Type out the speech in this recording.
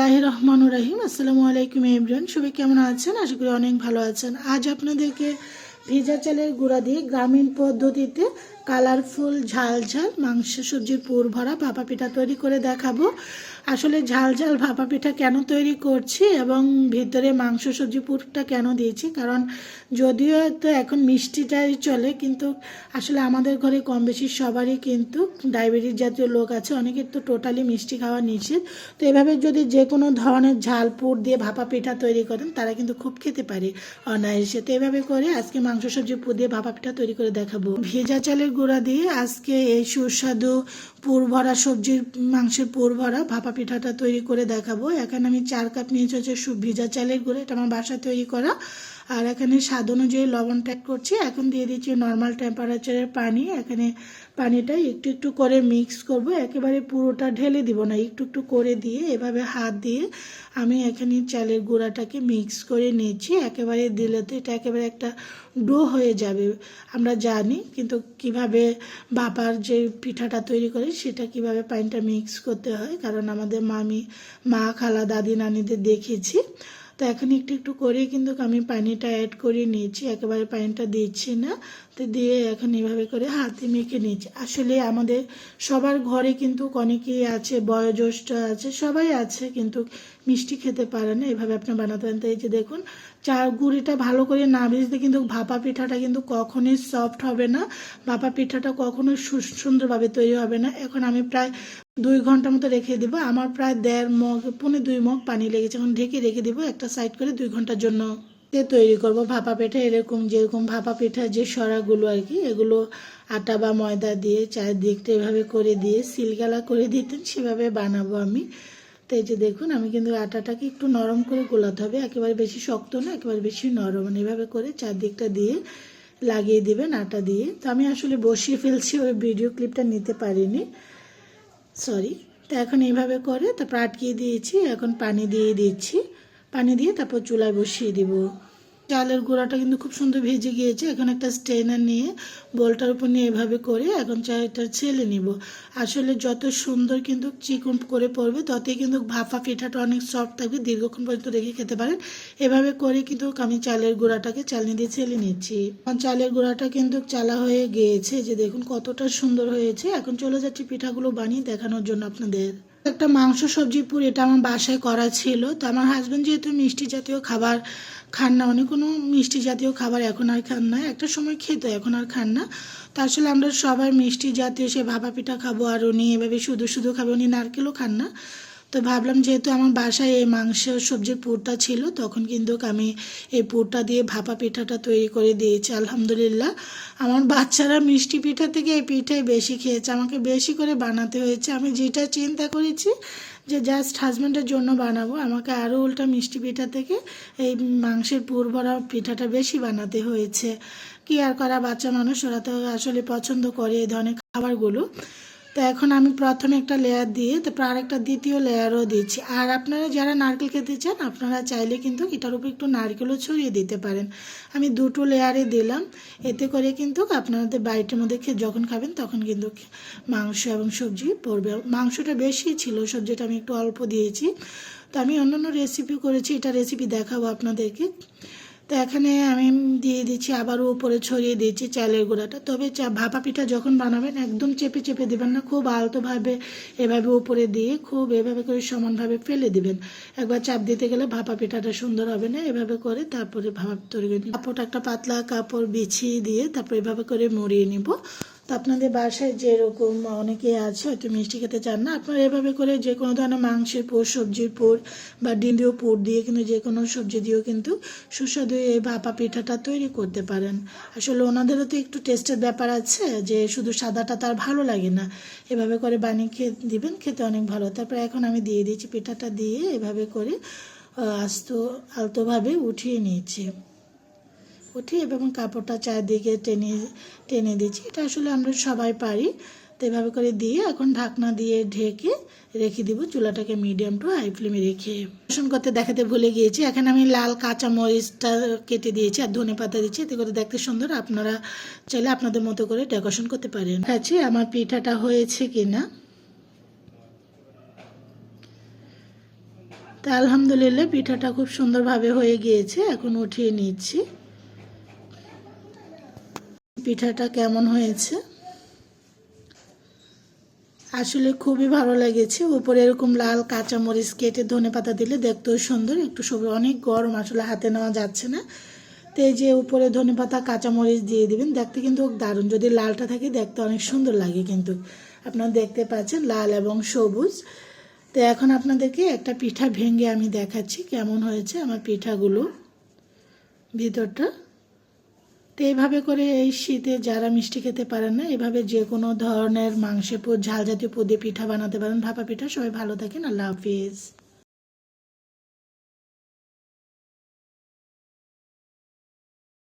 বিসমিল্লাহ রহমান রাহিম। আসসালামু আলাইকুম ইমরান সবাই কেমন আছেন? আশা করি অনেক ভালো আছেন। আজ আপনাদেরকে ভিজা চালের গুঁড়া দিয়ে গ্রামীণ পদ্ধতিতে কালারফুল ঝাল ঝাল মাংস সবজির পুর ভরা ভাপা পিঠা তৈরি করে দেখাবো। আসলে ঝাল ঝাল ভাপা পিঠা কেন তৈরি করছি এবং ভিতরে মাংস সবজি পুরটা কেন দিয়েছি? কারণ যদিও তো এখন মিষ্টিটাই চলে, কিন্তু আসলে আমাদের ঘরে কম বেশি সবারই কিন্তু ডায়াবেটিস জাতীয় লোক আছে, অনেকের তো টোটালি মিষ্টি খাওয়া নিষেধ। তো এভাবে যদি যে কোনো ধরনের ঝাল, পুর দিয়ে ভাপা পিঠা তৈরি করেন, তারা কিন্তু খুব খেতে পারে অনায়াসে। তো এভাবে করে আজকে মাংস সবজি, পুর দিয়ে ভাপা পিঠা তৈরি করে দেখাবো। ভেজা চালের গুঁড়া দিয়ে আজকে এই সুস্বাদু পুর ভরা সবজির মাংসের পুর ভরা ভাপা পিঠাটা তৈরি করে দেখাবো। এখানে আমি চার কাপ নিয়েছি হচ্ছে ভিজা চালের গুঁড়ো, এটা আমার বাসা তৈরি করা। আর এখানে স্বাদ অনুযায়ী লবণ ট্যাগ করছি। এখন দিয়ে দিচ্ছি নর্মাল টেম্পারেচারের পানি। এখানে পানিটা একটু একটু করে মিক্স করব। একেবারে পুরোটা ঢেলে দিব না, একটু একটু করে দিয়ে এভাবে হাত দিয়ে আমি এখানে চালের গুঁড়াটাকে মিক্স করে নিচ্ছি। একেবারে দিলে তো এটা একেবারে একটা ডো হয়ে যাবে, আমরা জানি। কিন্তু কীভাবে বাবার যে পিঠাটা তৈরি করে, সেটা কীভাবে পানিটা মিক্স করতে হয়, কারণ আমাদের মামি, মা, খালা, দাদি, নানিদের দেখেছি। তো এখন একটু একটু করে কিন্তু আমি পানিটা অ্যাড করে নিয়েছি, একেবারে পানিটা দিচ্ছি না। তো দিয়ে এখন এভাবে করে হাতে মেখে নিয়েছি। আসলে আমাদের সবার ঘরে কিন্তু অনেকেই আছে, বয়োজ্যেষ্ঠ আছে, সবাই আছে কিন্তু মিষ্টি খেতে পারে না, এভাবে আপনি বানাতে পারেন। তো এই যে দেখুন, চা গুঁড়িটা ভালো করে না ভিজতে কিন্তু ভাপা পিঠাটা কিন্তু কখনোই সফট হবে না, ভাপা পিঠাটা কখনোই সুন্দরভাবে তৈরি হবে না। এখন আমি প্রায় দুই ঘণ্টা মতো রেখে দিব। আমার প্রায় দেড় মগ, পৌনে দুই মগ পানি লেগেছে। এখন ঢেকে রেখে দিব, একটা সাইড করে দুই ঘণ্টার জন্য। দিয়ে তৈরি করব ভাপা পিঠা, এরকম যেরকম ভাপা পিঠা, যে সরাগুলো আর কি, এগুলো আটা বা ময়দা দিয়ে চারদিকটা এভাবে করে দিয়ে, সিলগালা করে দিতেন সেভাবে বানাবো আমি। তো এই যে দেখুন, আমি কিন্তু আটাটাকে একটু নরম করে গোলাতে হবে। একেবারে বেশি শক্ত না, একেবারে বেশি নরম। না এভাবে করে চারদিকটা দিয়ে লাগিয়ে দিবেন আটা দিয়ে। তো আমি আসলে বসিয়ে ফেলছি, ওই ভিডিও ক্লিপটা নিতে পারিনি। সরি তা এখন এইভাবে করে, তারপর আটকিয়ে দিয়েছি, এখন পানি দিয়ে দিচ্ছি। পানি দিয়ে তারপর চুলায় বসিয়ে দিব। চালের গুঁড়াটা কিন্তু খুব সুন্দর ভেজে গিয়েছে। এখন একটা স্টেনার নিয়ে বলটার উপর নিয়ে এভাবে করে এখন চাটা ছেলে নিব। আসলে যত সুন্দর কিন্তু চিকন করে পড়বে, ততই কিন্তু ভাপা পিঠাটা অনেক সফট থাকবে, দীর্ঘক্ষণ পর্যন্ত রেখে খেতে পারেন। এভাবে করে কিন্তু আমি চালের গুঁড়াটাকে চালনি দিয়ে ছেলে নিচ্ছি। এখন চালের গুঁড়াটা কিন্তু চালা হয়ে গিয়েছে, যে দেখুন কতটা সুন্দর হয়েছে। এখন চলে যাচ্ছি পিঠাগুলো বানিয়ে দেখানোর জন্য আপনাদের। একটা মাংস সবজি পুর এটা আমার বাসায় করা ছিল। তো আমার হাজব্যান্ড যেহেতু মিষ্টি জাতীয় খাবার খান না, উনি কোনো মিষ্টি জাতীয় খাবার এখন আর খান না। একটা সময় খেত, এখন আর খান না। তো আসলে আমরা সবাই মিষ্টি জাতীয় সে ভাপা পিঠা খাব আর উনি এভাবে শুধু শুধু খাবে, উনি নারকেলও খান না। তো ভাবলাম যেহেতু আমার বাসায় এই মাংস সবজির পুরটা ছিল, তখন কিন্তু আমি এই পুরটা দিয়ে ভাপা পিঠাটা তৈরি করে দিয়েছি, আলহামদুলিল্লাহ। আমার বাচ্চারা মিষ্টি পিঠা থেকে এই পিঠাই বেশি খেয়েছে, আমাকে বেশি করে বানাতে হয়েছে। আমি যেটা চিন্তা করেছি যে জাস্ট হাজব্যান্ডের জন্য বানাবো, আমাকে আরও উল্টা মিষ্টি পিঠা থেকে এই মাংসের পুর ভরা পিঠাটা বেশি বানাতে হয়েছে। কি আর করা, বাচ্চা মানুষ, ওরা তো আসলে পছন্দ করে এই ধরনের খাবারগুলো। তো এখন আমি প্রথমে একটা লেয়ার দিয়ে, তারপর আরেকটা দ্বিতীয় লেয়ারও দিচ্ছি। আর আপনারা যারা নারকেল খেতে চান, আপনারা চাইলে কিন্তু এটার উপর একটু নারকেলও ছড়িয়ে দিতে পারেন। আমি দুটো লেয়ারে দিলাম। এতে করে কিন্তু আপনাদের বাড়িটার মধ্যে যখন খাবেন তখন কিন্তু মাংস এবং সবজি পড়বে। মাংসটা বেশি ছিল, সবজিটা আমি একটু অল্প দিয়েছি। তো আমি অন্যান্য রেসিপি করেছি, এটা রেসিপি দেখাবো আপনাদেরকে। তো এখানে আমি দিয়ে দিচ্ছি, আবারও উপরে ছড়িয়ে দিয়েছি চালের গুঁড়াটা। তবে চা, ভাপা পিঠা যখন বানাবেন, একদম চেপে চেপে দেবেন না, খুব আলতোভাবে এভাবে উপরে দিয়ে খুব এভাবে করে সমানভাবে ফেলে দিবেন। একবার চাপ দিতে গেলে ভাপা পিঠাটা সুন্দর হবে না, এভাবে করে তারপরে ভাপ তৈরি করে নিব। কাপড় একটা পাতলা কাপড় বিছিয়ে দিয়ে তারপর এভাবে করে মরিয়ে নিব। তো আপনাদের বাসায় যেরকম অনেকে আছে, হয়তো মিষ্টি খেতে চান না, আপনারা এভাবে করে যে কোনো ধরনের মাংসের পুর, সবজির পুর বা ডিম দিয়েও পুর দিয়ে কিন্তু যে কোনো সবজি দিয়েও কিন্তু সুস্বাদু এই ভাপা পিঠাটা তৈরি করতে পারেন। আসলে ওনাদেরও তো একটু টেস্টের ব্যাপার আছে যে শুধু সাদাটা তার ভালো লাগে না। এভাবে করে বানিয়ে খেয়ে দিবেন, খেতে অনেক ভালো। তারপর এখন আমি দিয়ে দিয়েছি পিঠাটা দিয়ে এভাবে করে আস্ত, আলতোভাবে উঠিয়ে নিয়েছি। উঠিয়ে এবং কাপড়টা চারদিকে টেনে টেনে দিচ্ছি। এটা আসলে আমরা সবাই পারি। তো এভাবে করে দিয়ে এখন ঢাকনা দিয়ে ঢেকে রেখে দিব চুলাটাকে মিডিয়াম টু হাই ফ্লেমে রেখে। রসুন করতে দেখাতে ভুলে গিয়েছি। এখানে আমি লাল কাঁচা মরিচটা কেটে দিয়েছি আর ধনে পাতা দিচ্ছি। এতে করে দেখতে সুন্দর আপনারা চাইলে আপনাদের মতো করে ডেকোরেশন করতে পারেন। আছে আমার পিঠাটা হয়েছে কিনা। তা আলহামদুলিল্লাহ পিঠাটা খুব সুন্দরভাবে হয়ে গিয়েছে। এখন উঠিয়ে নিচ্ছি। পিঠাটা কেমন হয়েছে? আসলে খুবই ভালো লেগেছে। উপরে এরকম লাল কাঁচামরিচ কেটে ধনে পাতা দিলে দেখতেও সুন্দর, একটু সবুজ। অনেক গরম, আসলে হাতে নেওয়া যাচ্ছে না। তো এই যে উপরে ধনে পাতা, কাঁচামরিচ দিয়ে দিবেন, দেখতে কিন্তু দারুণ। যদি লালটা থাকে, দেখতে অনেক সুন্দর লাগে কিন্তু। আপনারা দেখতে পাচ্ছেন, লাল এবং সবুজ। তো এখন আপনাদেরকে একটা পিঠা ভেঙে আমি দেখাচ্ছি, কেমন হয়েছে আমার পিঠাগুলো ভিতরটা। তো এইভাবে করে এই শীতে যারা মিষ্টি খেতে পারেন না, এভাবে যে কোনো ধরনের মাংসের ঝাল জাতীয় পুদে পিঠা বানাতে পারেন। ভাপা পিঠা, সবাই ভালো থাকেন, আল্লাহ হাফিজ।